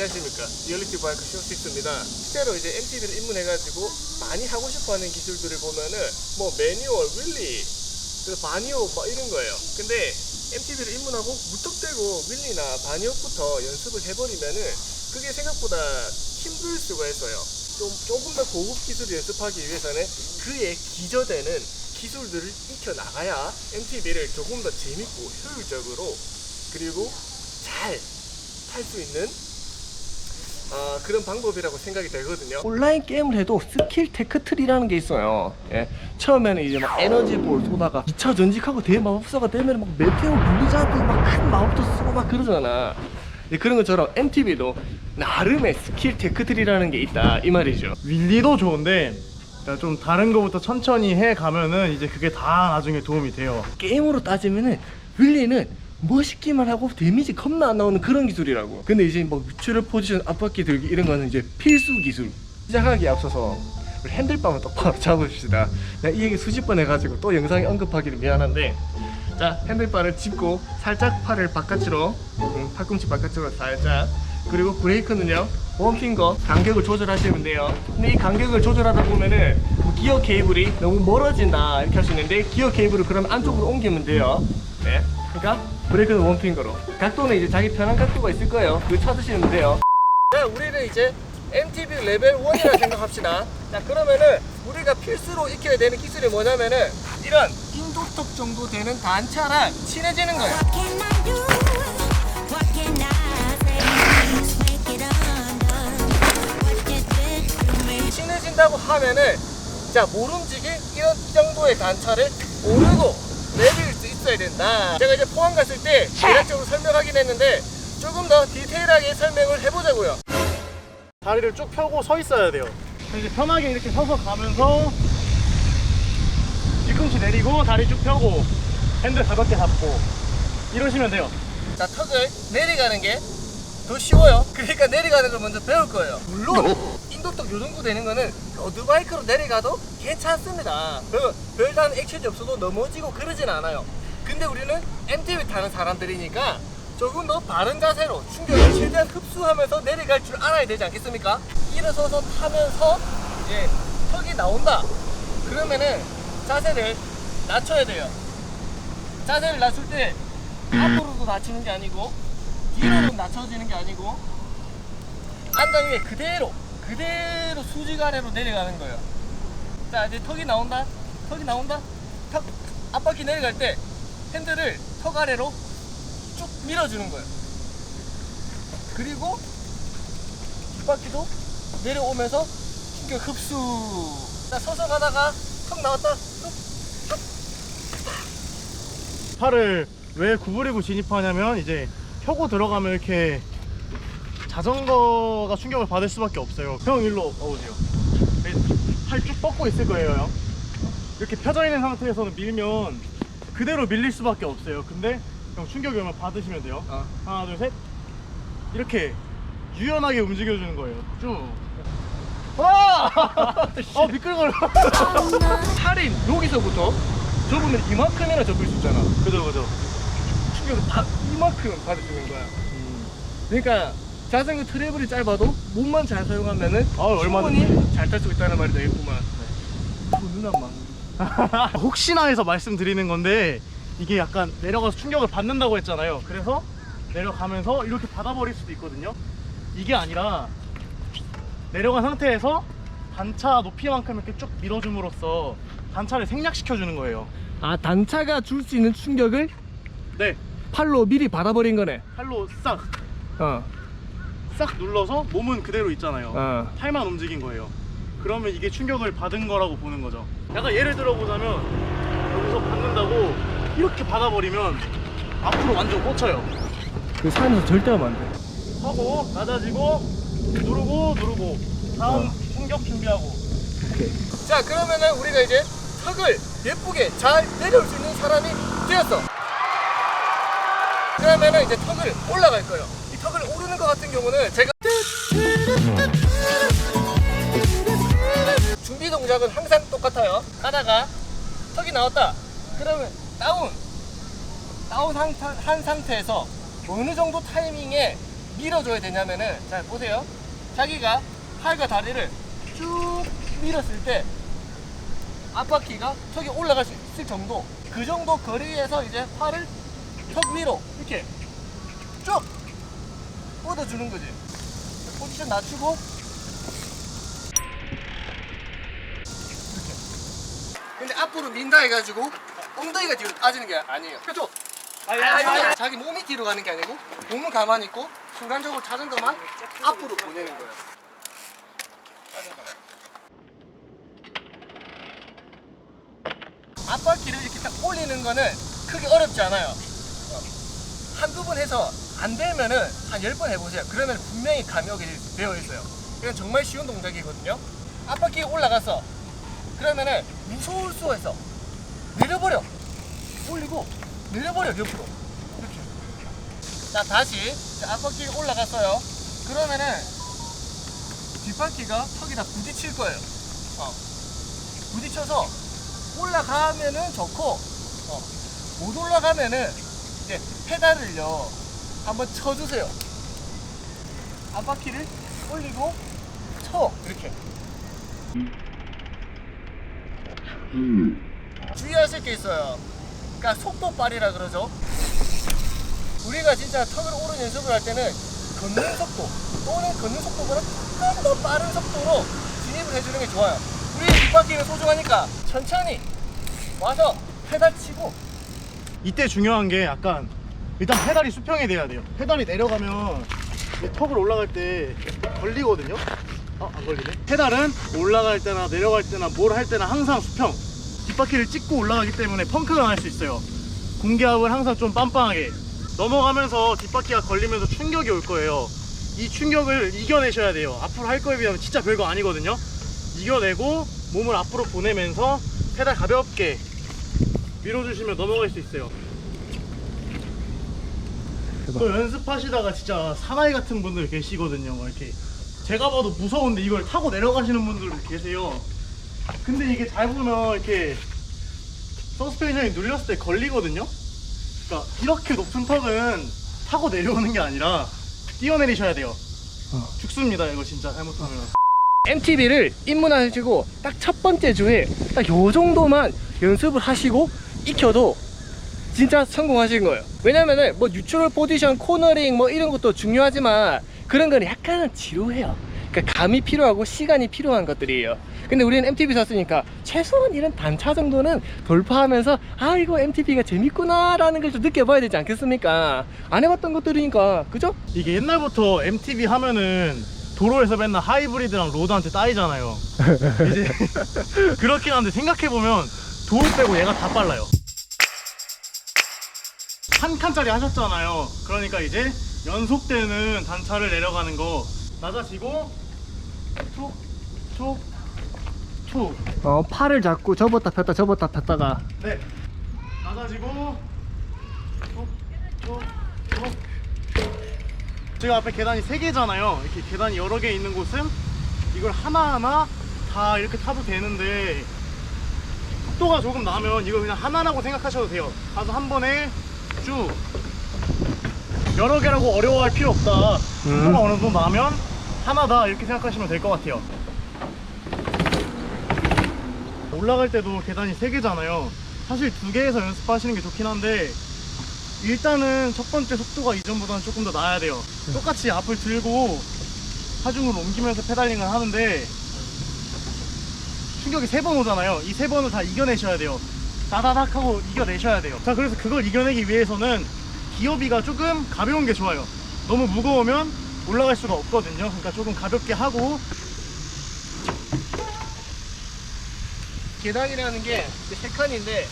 안녕하십니까. 리얼리티 바이크 쇼식스입니다. 실제로 이제 MTB를 입문해가지고 많이 하고 싶어하는 기술들을 보면은 뭐 매뉴얼, 윌리, 그 바니오 막 이런 거예요. 근데 MTB를 입문하고 무턱대고 윌리나 바니오부터 연습을 해버리면은 그게 생각보다 힘들 수가 있어요. 좀 조금 더 고급 기술을 연습하기 위해서는 그에 기저되는 기술들을 익혀 나가야 MTB를 조금 더 재밌고 효율적으로 그리고 잘 탈 수 있는 어, 그런 방법이라고 생각이 되거든요. 온라인 게임을 해도 스킬 테크트리라는 게 있어요. 예. 처음에는 이제 막 에너지볼 쏘다가 2차 전직하고 대마법사가 되면 막 메테오 블리자드 막큰 마법도 쓰고 막 그러잖아. 예, 그런 것처럼 MTB도 나름의 스킬 테크트리라는 게 있다 이 말이죠. 윌리도 좋은데 그러니까 좀 다른 거부터 천천히 해 가면은 이제 그게 다 나중에 도움이 돼요. 게임으로 따지면은 윌리는 멋있기만 하고 데미지 겁나 안 나오는 그런 기술이라고. 근데 이제 뭐 뮤추럴 포지션 앞바퀴 들기 이런 거는 이제 필수 기술. 시작하기에 앞서서 우리 핸들바만 똑바로 잡읍시다. 내가 이 얘기 수십 번 해가지고 또 영상에 언급하기는 미안한데 자 핸들바를 짚고 살짝 팔을 바깥으로 음, 팔꿈치 바깥으로 살짝. 그리고 브레이크는요 원핑거 간격을 조절하시면 돼요. 근데 이 간격을 조절하다 보면은 뭐 기어 케이블이 너무 멀어진다 이렇게 할 수 있는데 기어 케이블을 그러면 안쪽으로 옮기면 돼요. 네 그러니까 브레이크는 원핑거로. 각도는 이제 자기 편한 각도가 있을 거예요. 그거 찾으시면 돼요. 자 우리는 이제 MTB 레벨 1이라 생각합시다. 자 그러면은 우리가 필수로 익혀야 되는 기술이 뭐냐면은 이런 인도턱 정도 되는 단차랑 친해지는 거예요. 친해진다고 하면은 자 모름지기 이런 정도의 단차를 모르고 내릴 수 있어야 된다. 제가 이제 포항 갔을 때 대략적으로 설명하긴 했는데 조금 더 디테일하게 설명을 해보자고요. 다리를 쭉 펴고 서 있어야 돼요. 이제 편하게 이렇게 서서 가면서 뒤꿈치 내리고 다리 쭉 펴고 핸들 가볍게 잡고 이러시면 돼요. 자 턱을 내려가는 게 더 쉬워요. 그러니까 내려가는 걸 먼저 배울 거예요. 물론 인도턱 요 정도 되는 거는 로드바이크로 내려가도 괜찮습니다. 그 별다른 액션이 없어도 넘어지고 그러진 않아요 근데 우리는 MTB 타는 사람들이니까 조금 더 바른 자세로 충격을 최대한 흡수하면서 내려갈 줄 알아야 되지 않겠습니까? 일어서서 타면서 이제 턱이 나온다 그러면은 자세를 낮춰야 돼요 자세를 낮출 때 앞으로도 낮추는 게 아니고 뒤로도 낮춰지는 게 아니고 안장 위에 그대로 그대로 수직 아래로 내려가는 거예요. 자 이제 턱이 나온다. 턱이 나온다. 턱 앞바퀴 내려갈 때 핸들을 턱 아래로 쭉 밀어주는 거예요. 그리고 뒷바퀴도 내려오면서 충격 흡수. 자 서서 가다가 턱 나왔다. 뚝, 뚝. 팔을 왜 구부리고 진입하냐면 이제 펴고 들어가면 이렇게 자전거가 충격을 받을 수밖에 없어요. 형 일로 오세요. 팔 쭉 뻗고 있을 거예요. 형. 이렇게 펴져 있는 상태에서는 밀면 그대로 밀릴 수밖에 없어요. 근데 형 충격이 오면 받으시면 돼요. 어. 하나 둘 셋. 이렇게 유연하게 움직여주는 거예요. 쭉. 와! 어 미끌거려. 팔이 여기서부터 접으면 이만큼이나 접을 수 있잖아. 그죠 그죠. 충격을 다 이만큼 있는 거야. 그러니까 자전거 트래블이 짧아도 몸만 잘 사용하면은 아, 얼마든지. 충분히 잘탈 수 있다는 말이 되겠구만. 어, 누나만. 혹시나 해서 말씀드리는 건데 이게 약간 내려가서 충격을 받는다고 했잖아요. 그래서 내려가면서 이렇게 받아버릴 수도 있거든요. 이게 아니라 내려간 상태에서 단차 높이만큼 이렇게 쭉 밀어줌으로써 단차를 생략시켜 주는 거예요. 아 단차가 줄 수 있는 충격을 네, 팔로 미리 받아버린 거네. 팔로 싹, 어, 싹 눌러서 몸은 그대로 있잖아요. 어. 팔만 움직인 거예요. 그러면 이게 충격을 받은 거라고 보는 거죠. 약간 예를 들어보자면 여기서 받는다고 이렇게 받아버리면 앞으로 완전 꽂혀요. 그 산에서 절대 하면 안 돼. 하고 낮아지고 누르고 누르고 다음 어. 충격 준비하고 오케이. 자 그러면은 우리가 이제 턱을 예쁘게 잘 내려올 수 있는 사람이 되었어. 그러면은 이제 턱을 올라갈 거예요. 이 턱을 오르는 것 같은 경우는 제가 준비 동작은 항상 똑같아요. 하다가 턱이 나왔다. 그러면 다운. 다운 한, 한 상태에서 어느 정도 타이밍에 밀어줘야 되냐면은 자 보세요 자기가 팔과 다리를 쭉 밀었을 때 앞바퀴가 턱이 올라갈 수 있을 정도 그 정도 거리에서 이제 팔을 턱 위로 이렇게 쭉 뻗어주는 거지 포지션 낮추고 앞으로 민다 해가지고 엉덩이가 뒤로 빠지는 게 아니에요. 그죠? 아니, 아니, 자기 몸이 뒤로 가는 게 아니고 몸은 가만히 있고 순간적으로 자전거만 앞으로 보내는 거예요. 앞바퀴를 이렇게 딱 올리는 거는 크게 어렵지 않아요. 어. 한두 번 해서 안 되면은 한 열 번 해보세요. 그러면 분명히 감이 오게 되어 있어요. 이건 정말 쉬운 동작이거든요. 앞바퀴가 올라가서 그러면은 무서울 수가 있어 내려버려. 올리고 내려버려 옆으로. 이렇게. 자 다시. 자, 앞바퀴가 올라갔어요. 그러면은 뒷바퀴가 턱이다 부딪힐 거예요. 어. 부딪혀서 올라가면은 좋고 어. 못 올라가면은 이제 페달을요. 한번 쳐주세요. 앞바퀴를 올리고 쳐. 이렇게 주의하실 게 있어요. 그러니까 속도빨이라 그러죠. 우리가 진짜 턱을 오른 연습을 할 때는 걷는 속도 또는 걷는 속도보다 조금 더 빠른 속도로 진입을 해주는 게 좋아요. 우리 뒷바퀴는 소중하니까 천천히 와서 페달 치고. 이때 중요한 게 약간 일단 페달이 수평이 돼야 돼요. 페달이 내려가면 턱을 올라갈 때 걸리거든요. 어, 안 걸리네. 페달은 올라갈 때나 내려갈 때나 뭘 할 때나 항상 수평. 뒷바퀴를 찍고 올라가기 때문에 펑크가 날 수 있어요. 공기압을 항상 좀 빵빵하게. 넘어가면서 뒷바퀴가 걸리면서 충격이 올 거예요. 이 충격을 이겨내셔야 돼요. 앞으로 할 거에 비하면 진짜 별거 아니거든요. 이겨내고 몸을 앞으로 보내면서 페달 가볍게 밀어주시면 넘어갈 수 있어요. 또 연습하시다가 진짜 사나이 같은 분들 계시거든요. 막 이렇게 제가 봐도 무서운데 이걸 타고 내려가시는 분들도 계세요. 근데 이게 잘 보면 이렇게 서스펜션이 눌렸을 때 걸리거든요. 그러니까 이렇게 높은 턱은 타고 내려오는 게 아니라 뛰어내리셔야 돼요. 죽습니다 이거 진짜 잘못하면. MTB를 입문하시고 딱 첫 번째 주에 딱 요 정도만 연습을 하시고 익혀도 진짜 성공하신 거예요. 왜냐면은 뭐 뉴트럴 포지션, 코너링 뭐 이런 것도 중요하지만 그런 거는 약간은 지루해요. 그러니까 감이 필요하고 시간이 필요한 것들이에요. 근데 우리는 MTB 샀으니까 최소한 이런 단차 정도는 돌파하면서 아 이거 MTB가 재밌구나라는 걸 좀 느껴봐야 되지 않겠습니까? 안 해봤던 것들이니까 그죠? 이게 옛날부터 MTB 하면은 도로에서 맨날 하이브리드랑 로드한테 따이잖아요. 이제 그렇긴 한데 생각해보면 도로 빼고 얘가 다 빨라요. 한 칸짜리 하셨잖아요. 그러니까 이제 연속되는 단차를 내려가는 거 낮아지고 툭, 툭, 툭. 어 팔을 잡고 접었다 폈다 접었다 폈다가 네. 낮아지고 툭, 툭, 툭. 지금 앞에 계단이 세 개잖아요. 이렇게 계단이 여러 개 있는 곳은 이걸 하나하나 다 이렇게 타도 되는데 속도가 조금 나면 이거 그냥 하나라고 생각하셔도 돼요. 가서 한 번에 쭉 여러 개라고 어려워할 필요 없다. 속도가 어느 정도 나면 하나다 이렇게 생각하시면 될 것 같아요. 올라갈 때도 계단이 세 개잖아요. 사실 두 개에서 연습하시는 게 좋긴 한데 일단은 첫 번째 속도가 이전보다는 조금 더 나아야 돼요. 똑같이 앞을 들고 하중을 옮기면서 페달링을 하는데 충격이 세 번 오잖아요. 이 세 번을 다 이겨내셔야 돼요. 다다닥 하고 이겨내셔야 돼요. 자, 그래서 그걸 이겨내기 위해서는 기어비가 조금 가벼운 게 좋아요. 너무 무거우면 올라갈 수가 없거든요. 그러니까 조금 가볍게 하고. 계단이라는 게 세 칸인데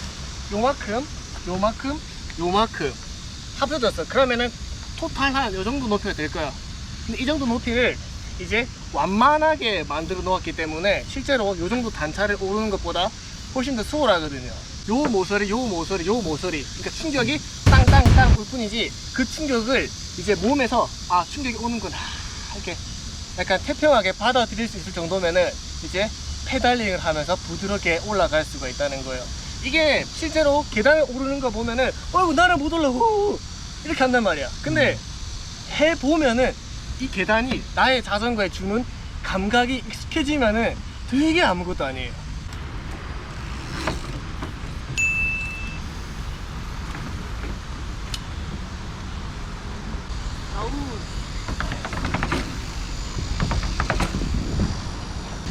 요만큼 요만큼 요만큼 합쳐졌어 그러면은 토탈 한 요 정도 높이가 될 거야. 근데 이 정도 높이를 이제 완만하게 만들어 놓았기 때문에 실제로 요 정도 단차를 오르는 것보다 훨씬 더 수월하거든요. 요 모서리 요 모서리 요 모서리. 그러니까 충격이 땅땅땅 올 뿐이지 그 충격을 이제 몸에서 아 충격이 오는구나 이렇게 약간 태평하게 받아들일 수 있을 정도면은 이제 페달링을 하면서 부드럽게 올라갈 수가 있다는 거예요. 이게 실제로 계단을 오르는 거 보면은 어이구 나는 못 올라 후 이렇게 한단 말이야. 근데 해보면은 이 계단이 나의 자전거에 주는 감각이 익숙해지면은 되게 아무것도 아니에요.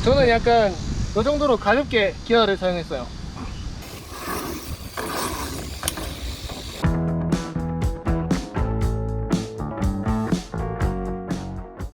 저는 약간 이 정도로 가볍게 기어를 사용했어요.